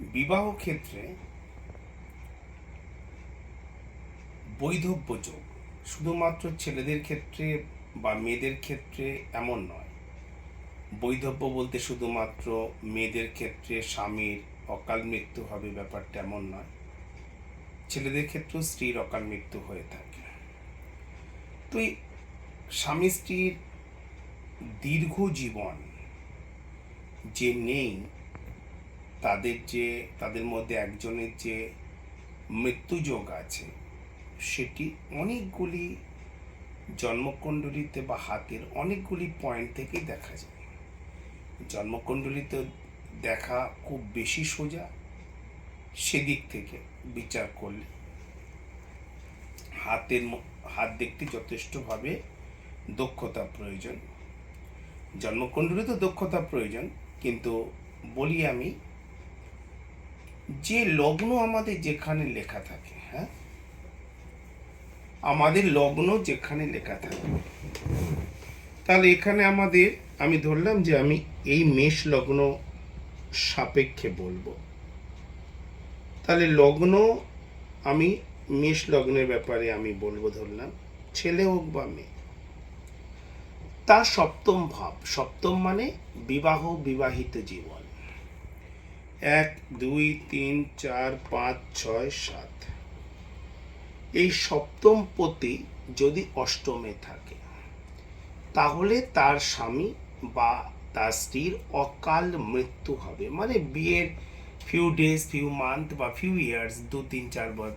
বিবাহ ক্ষেত্রে বৈধব্য যোগ। শুধুমাত্র ছেলেদের ক্ষেত্রে বা মেয়েদের ক্ষেত্রে এমন নয়। বৈধব্য বলতে শুধুমাত্র মেয়েদের ক্ষেত্রে স্বামীর অকাল মৃত্যু হবে ব্যাপারটা এমন নয়। ছেলেদের ক্ষেত্রেও স্ত্রীর অকাল মৃত্যু হয়ে থাকে। তো এই স্বামী স্ত্রীর দীর্ঘ জীবন যে নেই তাদের যে, তাদের মধ্যে একজনের যে মৃত্যুযোগ আছে, সেটি অনেকগুলি জন্মকুণ্ডলিতে বা হাতের অনেকগুলি পয়েন্ট থেকেই দেখা যায়। জন্মকুণ্ডলিতে দেখা খুব বেশি সোজা, সেদিক থেকে বিচার করলে। হাতের হাত দেখতে যথেষ্টভাবে দক্ষতা প্রয়োজন। জন্মকুণ্ডলী তো দক্ষতা প্রয়োজন, কিন্তু বলি আমি যে লগ্ন আমাদের যেখানে লেখা থাকে হ্যাঁ? আমাদের লগ্ন যেখানে লেখা থাকে। তাহলে এখানে আমাদের, আমি ধরলাম যে আমি এই মেষ লগ্ন সাপেক্ষে বলব। তাহলে লগ্ন আমি, মেষ লগ্নের ব্যাপারে আমি বলব ধরলাম, ছেলে হোক বা মেয়ে। তার সপ্তম ভাব, সপ্তম মানে বিবাহ বিবাহিত জীবন। এক, দুই, তিন, চার, পাঁচ, ছয়, সাত। এই সপ্তম পতি যদি অষ্টমে থাকে, তাহলে তার স্বামী বা তার স্ত্রীর অকাল মৃত্যু হবে। মানে বিয়ের ফিউ ডেজ ফিউ মান্থ বা ফিউ ইয়ার্স দু, তিন, চার বছর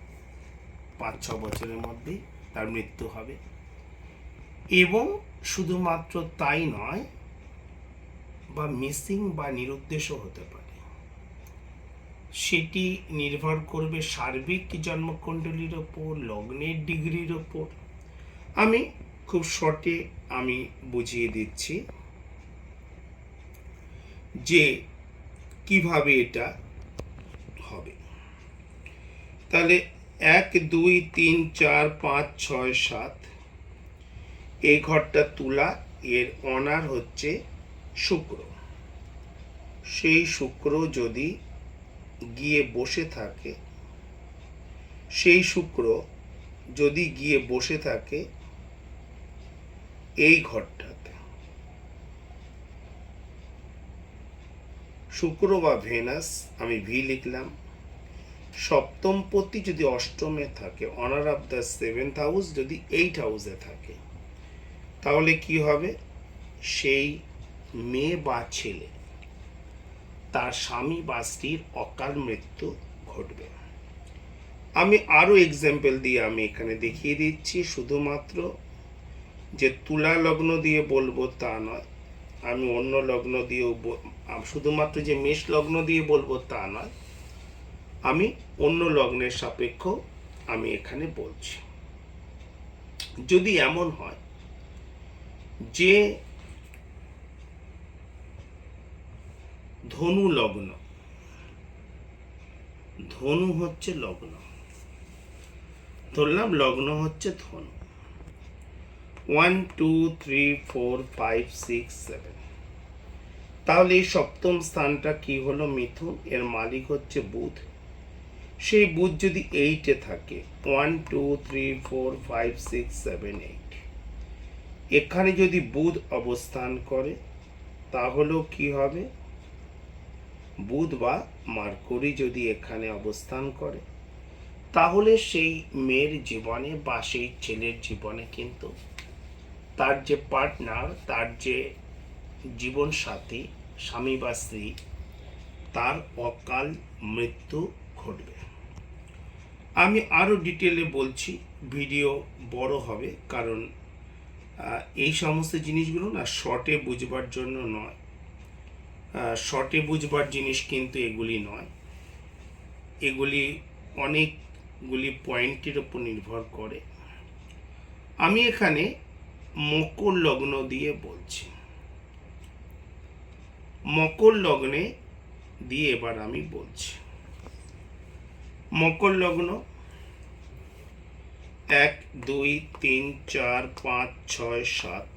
পাঁচ, ছ বছরের মধ্যেই তার মৃত্যু হবে। এবং শুধুমাত্র তাই নয়, বা মিসিং বা নিরুদ্দেশও হতে পারে। সেটি নির্ভর করবে সার্বিক জন্মকুণ্ডলীর ওপর, লগ্নের ডিগ্রির ওপর। আমি খুব শর্টে আমি বুঝিয়ে দিচ্ছি যে কীভাবে এটা হবে। তাহলে এক, দুই, তিন, চার, পাঁচ, ছয়, সাত, এই ঘরটা তুলা, এর অনার হচ্ছে শুক্র। সেই শুক্র যদি গিয়ে বসে থাকে। সেই শুক্র যদি গিয়ে বসে থাকে এই ঘরটাতে। শুক্র বা ভেনাস, আমি ভি লিখলাম। সপ্তম পতি যদি অষ্টমে থাকে owner of the seventh house যদি এইট হাউসে থাকে, তাহলে কি হবে? সেই মেয়ে বা ছেলে। তার স্বামী বা স্ত্রীর অকাল মৃত্যু ঘটবে। আমি আরও এক্সাম্পল দিয়ে আমি এখানে দেখিয়ে দিচ্ছি। শুধুমাত্র যে তুলা লগ্ন দিয়ে বলব তা নয়, আমি অন্য লগ্ন দিয়েও শুধুমাত্র যে মেষ লগ্ন দিয়ে বলব তা নয়, আমি অন্য লগ্নের সাপেক্ষ আমি এখানে বলছি। যদি এমন হয় যে ধনু লগ্ন। ধনু হচ্ছে লগ্ন। ধরলাম লগ্ন হচ্ছে ধনু। One two three four five six seven তাহলে এই সপ্তম স্থানটা কি হলো মিথুন? এর মালিক হচ্ছে বুধ। সেই বুধ যদি এইটে থাকে one two three four five six seven eight এখানে যদি বুধ অবস্থান করে, তাহলেও কি হবে? বুধ বা মার্করি যদি এখানে অবস্থান করে, তাহলে সেই মেয়ের জীবনে বা সেই ছেলের জীবনে কিন্তু তার যে পার্টনার, তার যে জীবন সাথী স্বামী বা স্ত্রী, তার অকাল মৃত্যু ঘটবে। আমি আরও ডিটেলে বলছি, ভিডিও বড় হবে, কারণ এই সমস্ত জিনিসগুলো না শর্টে বুঝবার জন্য নয়। শর্টে বুঝবার জিনিস কিন্তু এগুলি নয়। এগুলি অনেকগুলি পয়েন্টের উপর নির্ভর করে। আমি এখানে মকর লগ্ন দিয়ে বলছি। মকর লগ্নে দিয়ে এবার আমি বলছি। মকর লগ্ন এক, দুই, তিন, চার, পাঁচ, ছয়, সাত।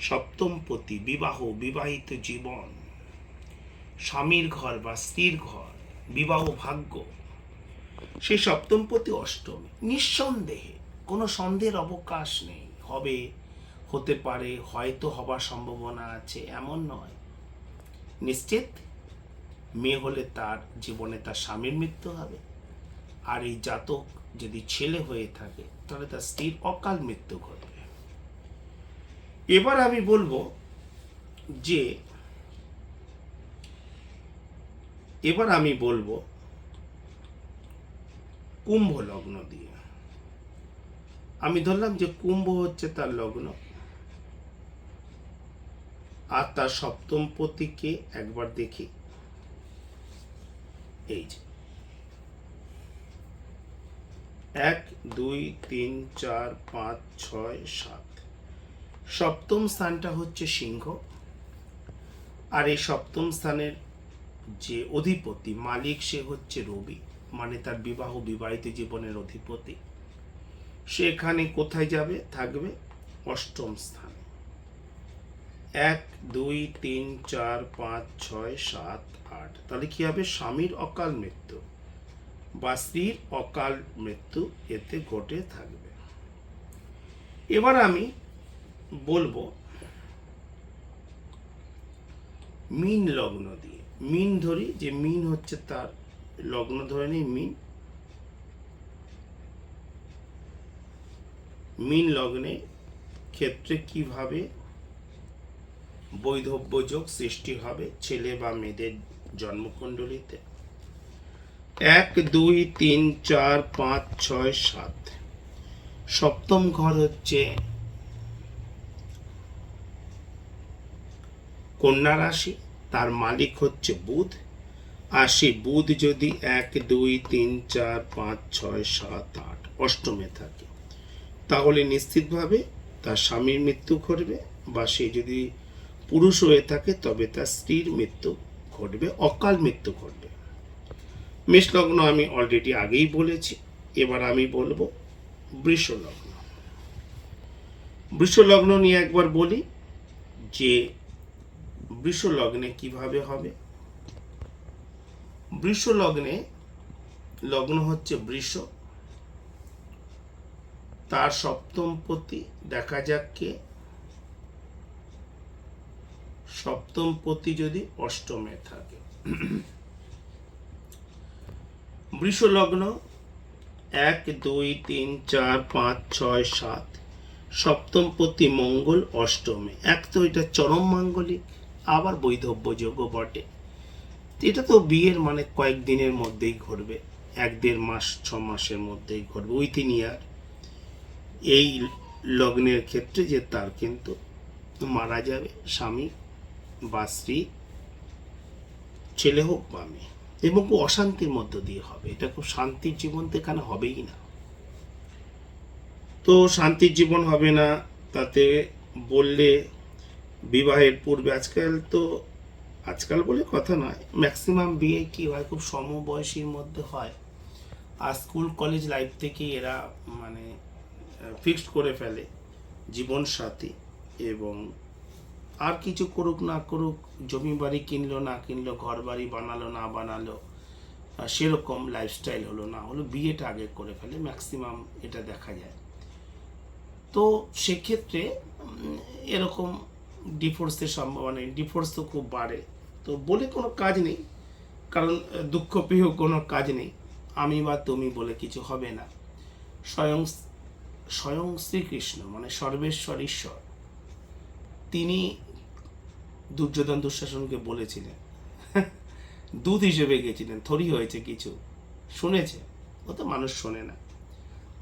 সপ্তম পতি, বিবাহ, বিবাহিত জীবন। স্বামীর ঘর বা স্ত্রীর ঘর, বিবাহ ভাগ্য। সেই সপ্তমপতি অষ্টমী, নিঃসন্দেহে কোনো সন্দেহের অবকাশ নেই। হবে, হতে পারে, হয়তো হবার সম্ভাবনা আছে, এমন নয়। নিশ্চিত? মেয়ে হলে তার জীবনে তার স্বামীর মৃত্যু হবে। আর এই জাতক যদি ছেলে হয়ে থাকে, তাহলে তার স্ত্রীর অকাল মৃত্যু ঘটবে। এবার আমি বলব যে, এবার আমি বলব কুম্ভ লগ্ন দিয়ে। আমি ধরলাম যে কুম্ভ হচ্ছে তার লগ্ন। আর তার সপ্তম পতিকে একবার দেখি। এই যে। এক, দুই, তিন, চার, পাঁচ, ছয়, সাত। সপ্তম স্থানটা হচ্ছে সিংহ। আর এই সপ্তম স্থানের যে অধিপতি, মালিক সে হচ্ছে রবি মানে তার বিবাহ, বিবাহিত জীবনের অধিপতি। সে এখানে কোথায় যাবে? থাকবে অষ্টম স্থানে। এক, দুই, তিন, চার, পাঁচ, ছয়, সাত, আট। তাহলে কি হবে? স্বামীর অকাল মৃত্যু বা স্ত্রীর অকাল মৃত্যু এতে ঘটে থাকবে। এবার আমি বলব, মিন লগ্ন দিয়ে, মিন ধরি, যে মিন হচ্ছে তার, লগ্ন ধরে নিই, মিন। মিন লগ্নে ক্ষেত্রে কীভাবে বৈধব্য যোগ সৃষ্টি হবে, ছেলে বা মেয়েদের জন্মকুণ্ডলিতে? এক, দুই, তিন, চার, পাঁচ, ছয়, সাত। সপ্তম ঘর হচ্ছে কন্যা রাশি, তার মালিক হচ্ছে বুধ। আর সেই বুধ যদি এক, দুই, তিন, চার, পাঁচ, ছয়, সাত, আট, অষ্টমে থাকে, তাহলে নিশ্চিতভাবে তার স্বামীর মৃত্যু ঘটবে বা সে যদি পুরুষ হয়ে থাকে, তবে তার স্ত্রীর মৃত্যু ঘটবে, অকাল মৃত্যু ঘটবে। মেষ লগ্ন আমি অলরেডি আগেই বলেছি, এবার আমি বলব বৃষ লগ্ন নিয়ে একবার বলি যে বৃষ লগ্নে কীভাবে হবে? বৃষ লগ্নে লগ্ন হচ্ছে বৃষ। তার সপ্তম পতি দেখা যাক কে। সপ্তম পতি যদি অষ্টমে থাকে। বৃষ লগ্ন এক, দুই, তিন, চার, পাঁচ, ছয়, সাত। সপ্তম পতি মঙ্গল অষ্টমে। এক তো এটা চরম মাঙ্গলিক। আবার বৈধব্য যোগ্য বটে। এটা তো বিয়ের মানে কয়েকদিনের মধ্যেই ঘটবে, এক দেড় মাস, ছ মাসের মধ্যেই ঘটবে। Within year. এই লগ্নের ক্ষেত্রে যে তার কিন্তু মারা যাবে, স্বামী বা স্ত্রী, ছেলে হোক বা মেয়ে। এবং খুব অশান্তির মধ্য দিয়ে হবে। এটা খুব শান্তির জীবন তো এখানে হবেই না। তো শান্তির জীবন হবে না, তাতে বললে বিবাহের পূর্বে আজকাল তো, আজকাল বলে কথা নয় ম্যাক্সিমাম বিয়ে কি হয়? খুব সমবয়সীর মধ্যে হয়। আর স্কুল, কলেজ লাইফ থেকে এরা মানে ফিক্সড করে ফেলে জীবন সাথী এবং আর কিছু করুক না করুক, জমি বাড়ি কিনলো না কিনলো, ঘর বাড়ি বানালো না বানালো সেরকম লাইফস্টাইল হলো না হলো বিয়েটা আগে করে ফেলে ম্যাক্সিমাম এটা দেখা যায়। তো সেক্ষেত্রে এরকম ডিভোর্সের সম্ভাবনা নেই ডিফোর্স তো খুব বাড়ে। তো বলে কোনো কাজ নেই, কারণ দুঃখ পেয়েও কোনো কাজ নেই। আমি বা তুমি বলে কিছু হবে না। স্বয়ং স্বয়ং শ্রীকৃষ্ণ মানে সর্বেশ্বর ঈশ্বর, তিনি দুর্যোধন দুঃশাসনকে বলেছিলেন। দুধ হিসেবে গেছিলেন, থরি হয়েছে কিছু। শুনেছে, ও তো মানুষ শোনে না।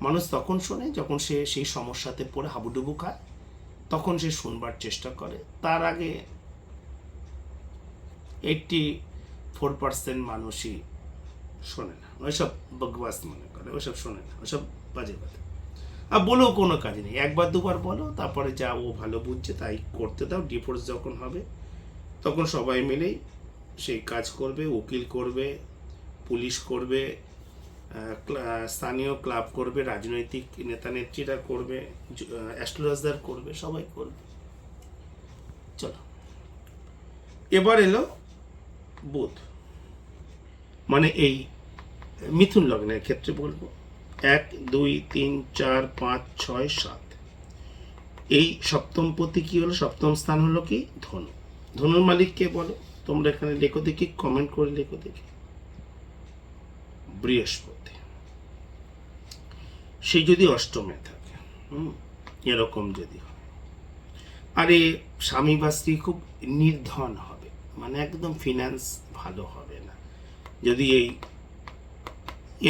মানুষ তখন শোনে, যখন সে সেই সমস্যাতে পড়ে, হাবুডুবু খায়। তখন সে শুনবার চেষ্টা করে। তার আগে এইটটি ফোর পার্সেন্ট মানুষই শোনে না। ওইসব বকবাস মনে করে, ওইসব শোনে না, ওইসব বাজে কথা। আর বলেও কোনো কাজ নেই। একবার দুবার বলো, তারপরে যা ও ভালো বুঝছে তাই করতে দাও। ডিভোর্স যখন হবে, তখন সবাই মিলেই সেই কাজ করবে, উকিল করবে, পুলিশ করবে স্থানীয় ক্লাব করবে, রাজনৈতিক নেতা নেত্রীরা করবে অ্যাস্ট্রোলজার করবে, সবাই করবে। চলো। এবার এলো বুধ। মানে এই মিথুন লগ্নের ক্ষেত্রে বলব। এক, দুই, তিন, চার, পাঁচ, ছয়, সাত। এই সপ্তম পতি কি হলো? সপ্তম স্থান হলো কি? ধনু। ধনুর মালিক কে বলো? তোমরা এখানে লেখো দেখি কমেন্ট করে লেখো দেখি। বৃহস্পতি। সে যদি অষ্টমে থাকে এরকম যদি হয়। আরে স্বামী বা স্ত্রী খুব নির্ধন হবে মানে একদম ফিনান্স ভালো হবে না, যদি এই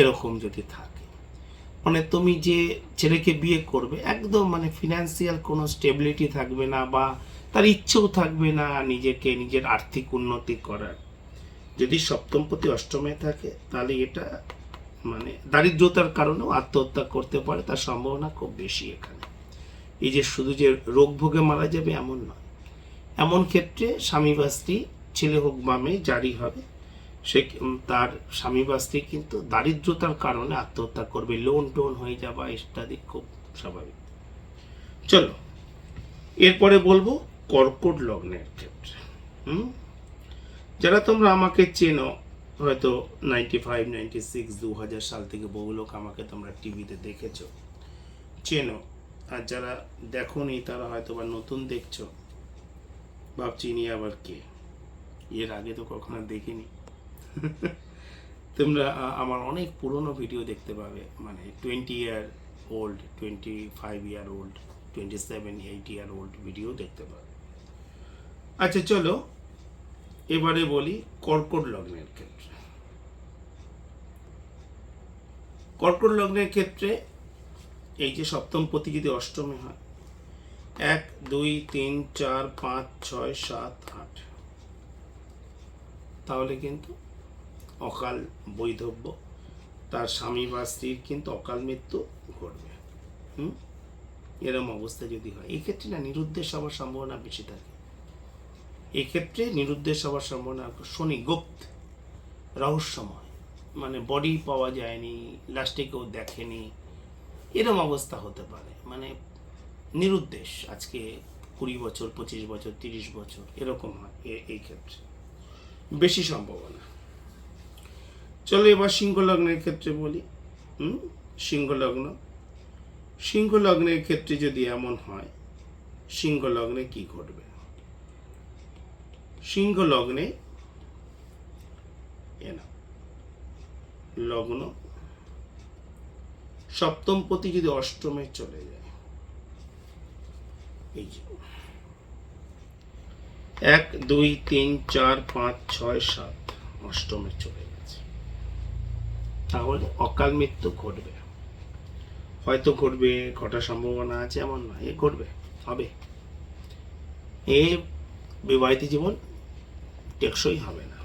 এরকম যদি থাকে। মানে তুমি যে ছেলেকে বিয়ে করবে, একদম মানে ফিনান্সিয়াল কোনো স্টেবিলিটি থাকবে না বা তার ইচ্ছেও থাকবে না নিজেকে, নিজের আর্থিক উন্নতি করার। যদি সপ্তম প্রতি অষ্টমে থাকে, তাহলে এটা মানে দারিদ্রতার কারণেও আত্মহত্যা করতে পারে, তার সম্ভাবনা খুব বেশি এখানে। এই যে শুধু যে রোগ ভোগে মারা যাবে এমন নয়, এমন ক্ষেত্রে স্বামী বা স্ত্রী, ছেলে হোক বা মেয়ে জারি হবে, সে তার স্বামী বা স্ত্রী কিন্তু দারিদ্রতার কারণে আত্মহত্যা করবে লোন টোন হয়ে যাওয়া ইত্যাদি খুব স্বাভাবিক। চলো, এরপরে বলব কর্কট লগ্নের ক্ষেত্রে। হুম? যারা তোমরা আমাকে চেনো হয়তো নাইনটি ফাইভ নাইনটি সিক্স দু হাজার সাল থেকে বহু লোক আমাকে তোমরা টিভিতে দেখেছ। চেনো। আর যারা দেখোনি, তারা হয়তো বা নতুন দেখছ। ভাবছি ইনি আবার কে? এর আগে তো কখনো দেখিনি। তোমরা আমার অনেক পুরনো ভিডিও দেখতে পাবে। মানে twenty year old twenty five year old twenty seven eight year old video দেখতে পাবে। আচ্ছা চলো। এবারে বলি কর্কট লগ্নের ক্ষেত্রে। কর্কট লগ্নের ক্ষেত্রে এই যে সপ্তম পতি যদি অষ্টমে হয়, এক, দুই, তিন, চার, পাঁচ, ছয়, সাত, আট। তাহলে কিন্তু অকাল বৈধব্য, তার স্বামী বা স্ত্রীর কিন্তু অকাল মৃত্যু ঘটবে। হুম? এরম অবস্থা যদি হয় এই ক্ষেত্রে না নিরুদ্দেশ হওয়ার সম্ভাবনা বেশি থাকে। এই ক্ষেত্রে নিরুদ্দেশ হওয়ার সম্ভাবনা শনি গুপ্ত, রহস্যময়। মানে বডি পাওয়া যায়নি লাস্টে কেউ দেখেনি, এরম অবস্থা হতে পারে। মানে নিরুদ্দেশ আজকে কুড়ি বছর, পঁচিশ বছর, তিরিশ বছর, এরকম হয় এই ক্ষেত্রে। বেশি সম্ভাবনা। চলো এবার সিংহ লগ্নের ক্ষেত্রে বলি। হুম? সিংহ লগ্ন। সিংহ লগ্নের ক্ষেত্রে যদি এমন হয়, সিংহ লগ্নে কি ঘটবে? সিংহ লগ্নে না লগ্ন, সপ্তম পতি যদি অষ্টমে চলে যায়, এই যে, এক, দুই, তিন, চার, পাঁচ, ছয়, সাত, অষ্টমে চলে গেছে। তাহলে অকাল মৃত্যু ঘটবে। হয়তো ঘটবে, ঘটার সম্ভাবনা আছে, এমন নয়, এ ঘটবে, হবে। এ বিবাহিত জীবন টেকসই হবে না।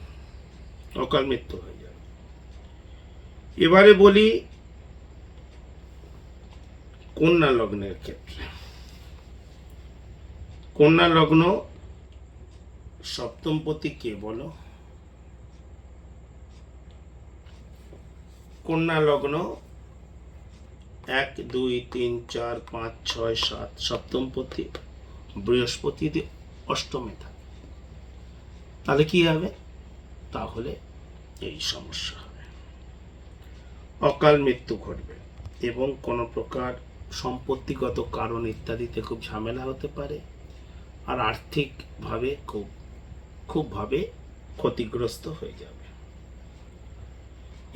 অকাল মৃত্যু হয়ে যাবে। এবারে বলি, কন্যা লগ্নের ক্ষেত্রে। কন্যা লগ্ন সপ্তম পতি কে বলো? কন্যা লগ্ন এক, দুই, তিন, চার, পাঁচ, ছয়, সাত সপ্তম পতি বৃহস্পতি, অষ্টমে থাকে। তাহলে কি হবে? তাহলে এই সমস্যা হবে। অকাল মৃত্যু ঘটবে এবং কোনো প্রকার সম্পত্তিগত কারণ ইত্যাদিতে খুব ঝামেলা হতে পারে আর আর্থিকভাবে খুব, খুবভাবে ক্ষতিগ্রস্ত হয়ে যাবে।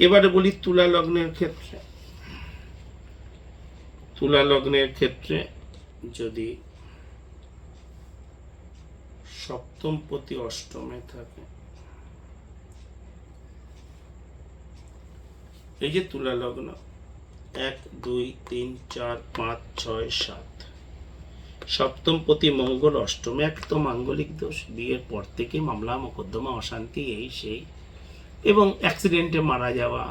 এবারে বলি তুলা লগ্নের ক্ষেত্রে। তুলা লগ্নের ক্ষেত্রে যদি সপ্তম পতি অষ্টমে থাকে। এই যে তুলা লগ্ন এক, দুই, তিন, চার, পাঁচ, ছয়, সাত। সপ্তম পতি মঙ্গল অষ্টমে এক তো মাঙ্গলিক দোষ। বিয়ের পর থেকে মামলা, মোকদ্দমা, অশান্তি, এই সেই। এবং অ্যাক্সিডেন্টে মারা যাওয়া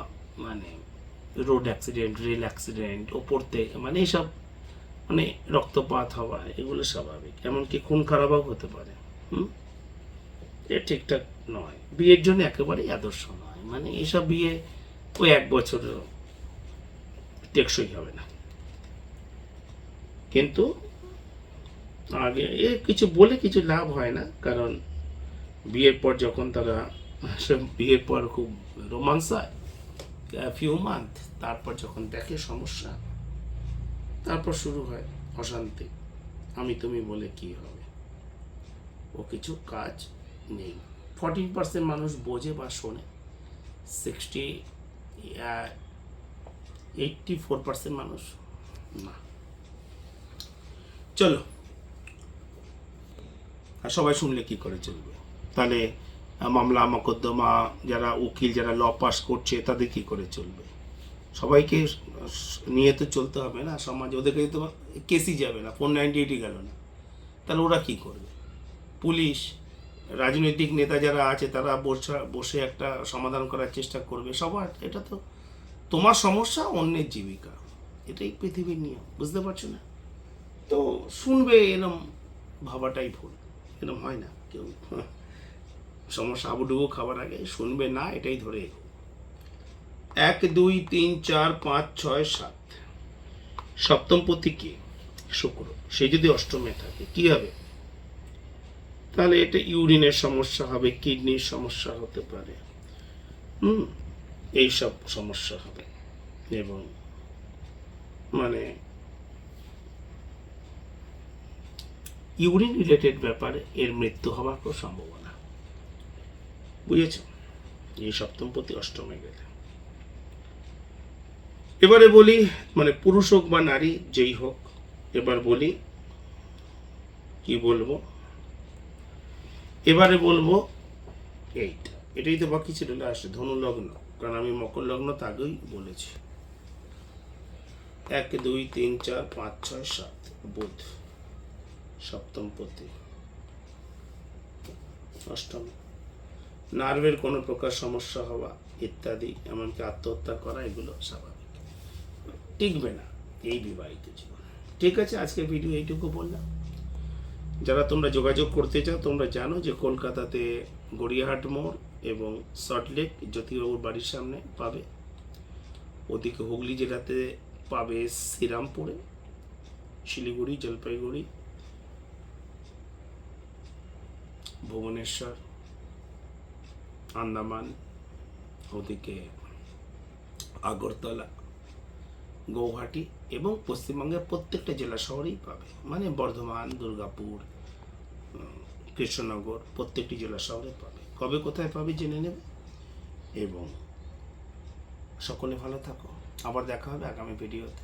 মানে রোড অ্যাক্সিডেন্ট রেল অ্যাক্সিডেন্ট ওপর থেকে মানে এইসব মানে রক্তপাত হওয়া, এগুলো স্বাভাবিক। এমনকি খুন খারাপও হতে পারে। এ ঠিকঠাক নয়। বিয়ের জন্য একেবারেই আদর্শ নয়। মানে এইসব বিয়ে ওই এক বছর টেকসই হবে না। কিন্তু আগে এ কিছু বলে কিছু লাভ হয় না, কারণ বিয়ের পর যখন তারা বিয়ের পর খুব রোমান্স হয় ফিউ মান্থ তারপর যখন দেখে সমস্যা, তারপর শুরু হয় অশান্তি। আমি তুমি বলে কি হবে? ও কিছু কাজ নেই। ফর্টিন পার্সেন্ট মানুষ বোঝে বা শোনে। সিক্সটি এইটটি ফোর পার্সেন্ট মানুষ না। চলো। আর সবাই শুনলে কি করে চলবে? তাহলে মামলা, মকদ্দমা, যারা উকিল, যারা ল পাস করছে, তাদের কি করে চলবে? সবাইকে নিয়ে তো চলতে হবে না সমাজে। ওদেরকে তো কেসই যাবে না। ফোর নাইনটি এইটই গেল না। তাহলে ওরা কি করবে? পুলিশ, রাজনৈতিক নেতা যারা আছে তারা বসে বসে একটা সমাধান করার চেষ্টা করবে। সবার, এটা তো তোমার সমস্যা, অন্যের জীবিকা। এটাই পৃথিবীর নিয়ম, বুঝতে পারছ না? তো শুনবে, এরম ভাবাটাই ভুল। এরম হয় না, কেউ। সমস্যা আবুডুবু খাবার আগে, শুনবে না, এটাই ধরে এক, দুই, তিন, চার, পাঁচ, ছয়, সাত। সপ্তম পতি কি শুক্র, সে যদি অষ্টমে থাকে, কি হবে? তাহলে এটা ইউরিনের সমস্যা হবে, কিডনির সমস্যা হতে পারে। হুম? এইসব সমস্যা হবে। এবং মানে ইউরিন রিলেটেড ব্যাপারে এর মৃত্যু হওয়ার কোনো সম্ভাবনা। বুঝেছ? এই সপ্তম প্রতি অষ্টমে গেলে। এবারে বলি মানে পুরুষ হোক বা নারী, যেই হোক, এবার বলি, কি বলব? এবারে বলব এইটা এটাই তো বাকি ছিল লাস্ট ধনু লগ্ন কারণ আমি মকর লগ্ন তো আগেই বলেছি। এক, দুই, তিন, চার, পাঁচ, ছয়, সাত। বুধ, সপ্তম পতি। অষ্টম। নার্ভের কোনো প্রকার সমস্যা হওয়া ইত্যাদি, এমনকি আত্মহত্যা করা, এগুলো স্বাভাবিক। টিকবে না এই বিবাহিত জীবন। ঠিক আছে আজকে ভিডিও এইটুকু বললাম। যারা তোমরা যোগাযোগ করতে চাও, তোমরা জানো যে কলকাতাতে গড়িয়াহাট মোড় এবং সল্টলেক জ্যোতিবাবুর বাড়ির সামনে পাবে। ওদিকে হুগলি জেলাতে পাবে শ্রীরামপুরে, শিলিগুড়ি, জলপাইগুড়ি, ভুবনেশ্বর, আন্দামান, ওদিকে আগরতলা, গৌহাটি এবং পশ্চিমবঙ্গের প্রত্যেকটা জেলা শহরেই পাবে। মানে বর্ধমান, দুর্গাপুর কৃষ্ণনগর প্রত্যেকটি জেলা শহরে পাবে। কবে কোথায় পাবে জেনে নেবে? এবং সকলে ভালো থাকো। আবার দেখা হবে আগামী ভিডিওতে।